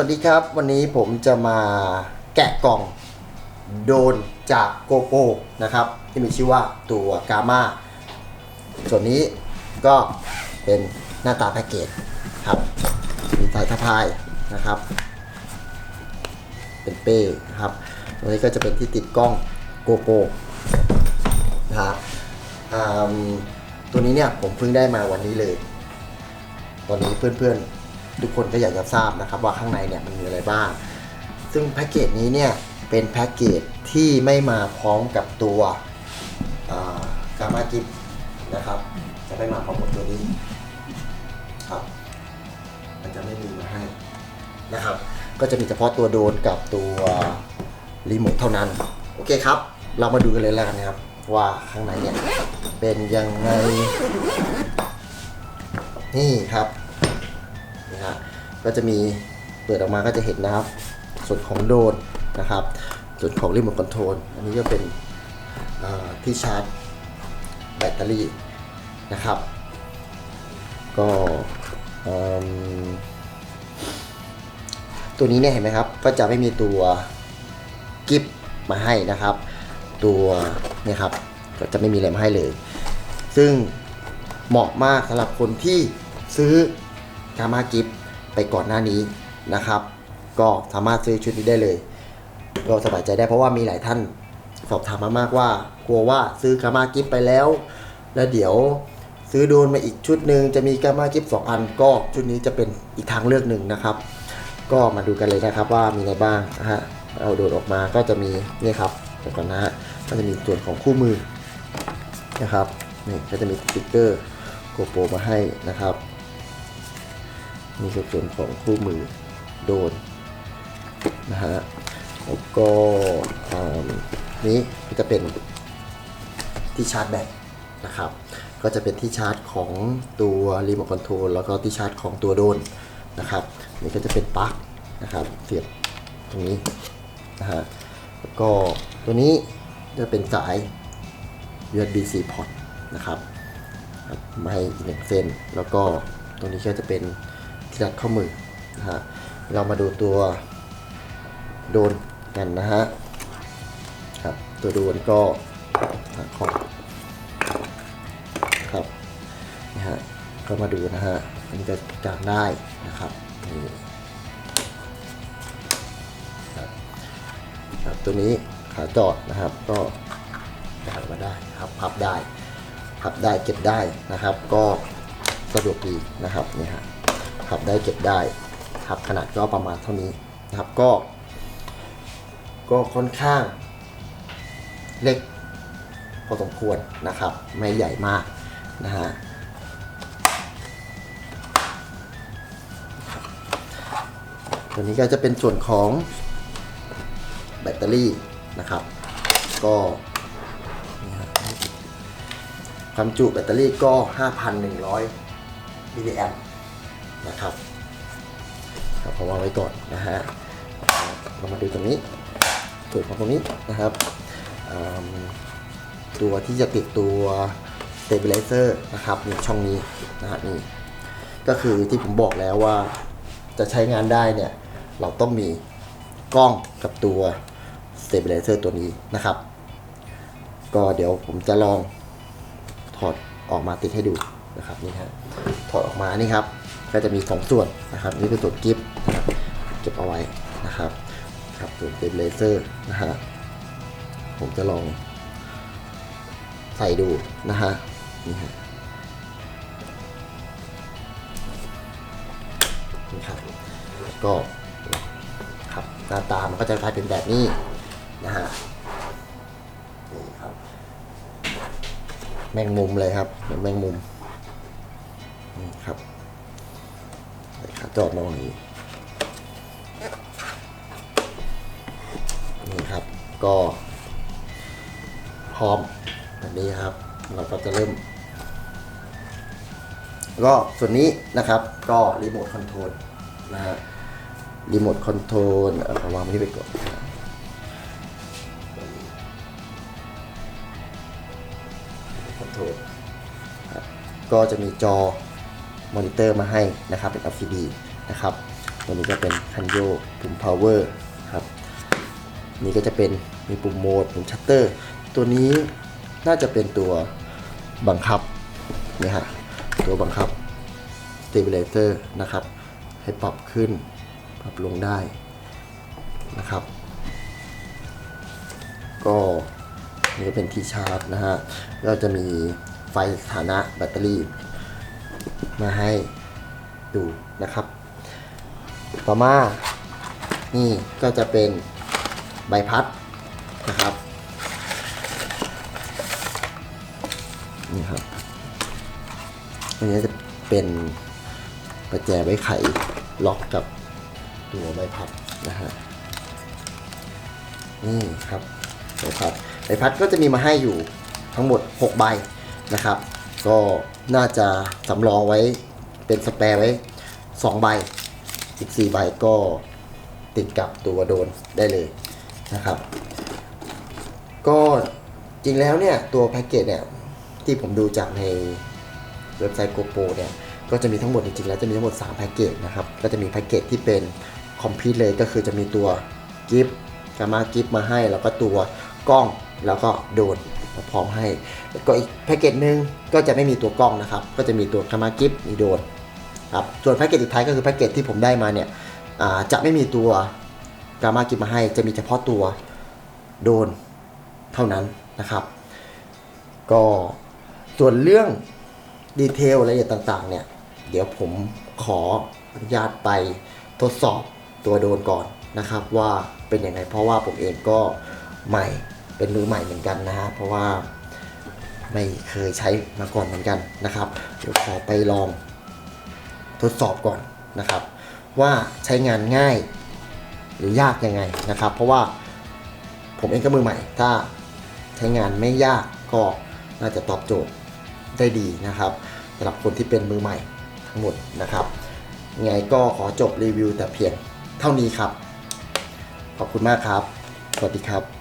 วัสดีครับ วันนี้ผมจะมาแกะกล่องโดนจากโกโปนะครับที่มีชื่อว่าตัวกามาส่วนนี้ก็เป็นหน้าตาแพ็กเกจครับมีสายสะพายนะครับ เป็นเป้นะครับตัวนี้ก็จะเป็นที่ติดกล้องโกโปนะครับตัวนี้เนี่ยผมเพิ่งได้มาวันนี้เลย ตอนนี้เพื่อนๆ ทุกคนก็อยากจะทราบนะครับว่าข้างในเนี่ยมันมีอะไรบ้าง ซึ่งแพ็กเกจนี้เนี่ยเป็นแพ็กเกจที่ไม่มาพร้อมกับตัวกามากิฟนะครับ จะไม่มาพร้อมกับตัวนี้ครับ มันจะไม่มีมาให้นะครับ ก็จะมีเฉพาะตัวโดนกับตัวรีโมทเท่านั้น โอเคครับ เรามาดูกันเลยแล้วกันนะครับ ว่าข้างในเนี่ยเป็นยังไง นี่ครับ นะฮะก็จะมีเปิดออกมาก็จะเห็นนะครับ ส่วนของโดรนนะครับ ส่วนของรีโมทคอนโทรลอันนี้ก็เป็นที่ชาร์จแบตเตอรี่นะครับ ก็ตัวนี้เนี่ยเห็นไหมครับ ก็จะไม่มีตัวกิฟมาให้นะครับ ตัวเนี่ยครับก็จะไม่มีอะไรมาให้เลย ซึ่งเหมาะมากสำหรับคนที่ซื้อ กามากิฟไปก่อนหน้านี้นะครับ ก็สามารถซื้อชุดนี้ได้เลยก็สบายใจได้เพราะว่ามีหลายท่านสอบถามมามากว่า กลัวว่าซื้อกามากิฟไปแล้ว แล้วเดี๋ยวซื้อโดนมาอีกชุดหนึ่งจะมีกามากิฟสองอันก็ชุดนี้จะเป็นอีกทางเลือกหนึ่งนะครับ ก็มาดูกันเลยนะครับว่ามีอะไรบ้างนะฮะเอาโดดออกมาก็จะมีนี่ครับเดี๋ยวก่อนนะฮะก็จะมีส่วนของคู่มือนะครับนี่ก็จะมีสติ๊กเกอร์โกโปรมาให้นะครับ มีส่วนของคู่มือโดนนะฮะแล้วก็อ่านี้ก็จะเป็นที่ชาร์จแบตนะครับ ก็จะเป็นที่ชาร์จของตัวรีโมทคอนโทรลแล้วก็ที่ชาร์จของตัวโดนนะครับนี่ก็จะเป็นปลั๊กนะครับเสียบตรงนี้นะฮะแล้วก็ตัวนี้จะเป็นสาย USB-C port นะครับครับมาให้อีกหนึ่งเส้น แล้วก็ตรงนี้ก็จะเป็น ที่รัดข้อมือนะฮะเรามาดูตัวโดนกันนะฮะครับตัวโดนก็หาข้อครับนะฮะก็มาดูนะฮะอันนี้จะกางได้นะครับนี่ครับครับตัวนี้ขาจอดนะครับก็กางมาได้ครับพับได้พับได้เก็บได้นะครับ ก็สะดวกดีนะครับนี่ฮะ พับได้เก็บได้ครับขนาดก็ประมาณเท่านี้นะครับก็ ก็ค่อนข้างเล็กพอสมควรนะครับ ไม่ใหญ่มากนะฮะตัวนี้ก็จะเป็นส่วนของแบตเตอรี่นะครับ ก็ความจุแบตเตอรี่ก็ 5,100มิลลิแอมป์ นะครับครับผมเอาไว้ก่อนนะฮะเรามาดูตรงนี้ส่วนของตรงนี้นะครับตัวที่จะติดตัว stabilizer นะครับในช่องนี้นะฮะนี่ก็คือที่ผมบอกแล้วว่าจะใช้งานได้เนี่ย เราต้องมีกล้องกับตัว stabilizer ตัวนี้นะครับ ก็เดี๋ยวผมจะลองถอดออกมาติดให้ดู นะครับนี่ฮะถอดออกมานี่ครับก็จะมีสองส่วนนะครับ นี่คือส่วนกิฟต์นะครับเก็บเอาไว้นะครับครับส่วนเป็นเลเซอร์นะฮะผมจะลองใส่ดูนะฮะนี่ฮะนี่ครับก็ครับหน้าตามันก็จะกลายเป็นแบบนี้นะฮะนี่ครับ แมงมุมเลยครับเหมือนแมงมุม ครับขาจอดมาอย่างนี้นี่ครับก็ พร้อมแบบนี้ครับ เราก็จะเริ่ม ก็ส่วนนี้นะครับ ก็รีโมทคอนโทรลนะฮะรีโมทคอนโทรลเอาวางไว้ที่ไปก่อนคอนโทรลก็จะมีจอ มอนิเตอร์มาให้นะครับเป็น LCD นะครับตัวนี้ก็เป็นคันโยกปุ่ม power ครับนี่ก็จะเป็นมีปุ่มโหมดปุ่มชัตเตอร์ตัวนี้น่าจะเป็นตัวบังคับนี่ฮะตัวบังคับ stabilizer นะครับ ให้ปรับขึ้นปรับลงได้นะครับ ก็นี่ก็เป็นที่ชาร์จนะฮะก็จะมีไฟสถานะแบตเตอรี่ มาให้ดูนะครับ ต่อมานี่ก็จะเป็นใบพัดนะครับนี่ครับอันนี้จะเป็นประแจไว้ไขล็อกกับตัวใบพัดนะฮะนี่ครับใบพัดใบพัดก็จะมีมาให้อยู่ทั้งหมด 6 ใบนะครับ ก็น่าจะสำรองไว้เป็นสแปร์ไว้2ใบ อีก 4 ใบก็ติดกับตัวโดนได้เลยนะครับ ก็จริงแล้วเนี่ยตัวแพ็กเกจเนี่ยที่ผมดูจากในเว็บไซต์ GoPro เนี่ยก็จะมีทั้งหมดจริงๆแล้วจะมีทั้งหมด3แพ็กเกจนะครับก็จะมีแพ็กเกจที่เป็นคอมพิวเลยก็คือจะมีตัวกิฟต์กามากิฟต์มาให้ แล้วก็ตัวกล้องแล้วก็โดน พร้อมให้ ก็อีกแพ็กเกจหนึ่งก็จะไม่มีตัวกล้องนะครับ ก็จะมีตัวกามากิฟต์มีโดนครับส่วนแพ็กเกจสุดท้ายก็คือแพ็กเกจที่ผมได้มาเนี่ยจะไม่มีตัวกามากิฟต์มาให้ จะมีเฉพาะตัวโดนเท่านั้นนะครับ ก็ส่วนเรื่องดีเทลรายละเอียดต่างๆเนี่ยเดี๋ยวผมขออนุญาตไปทดสอบตัวโดนก่อนนะครับว่าเป็นยังไงเพราะว่าผมเองก็ใหม่ เป็นมือใหม่เหมือนกันนะฮะเพราะว่าไม่เคยใช้มาก่อนเหมือนกันนะครับเดี๋ยวขอไปลองทดสอบก่อนนะครับ ว่าใช้งานง่ายหรือยากยังไงนะครับ เพราะว่าผมเองก็มือใหม่ ถ้าใช้งานไม่ยากก็น่าจะตอบโจทย์ได้ดีนะครับสำหรับคนที่เป็นมือใหม่ทั้งหมดนะครับยังไงก็ขอจบรีวิวแต่เพียงเท่านี้ครับ ขอบคุณมากครับ สวัสดีครับ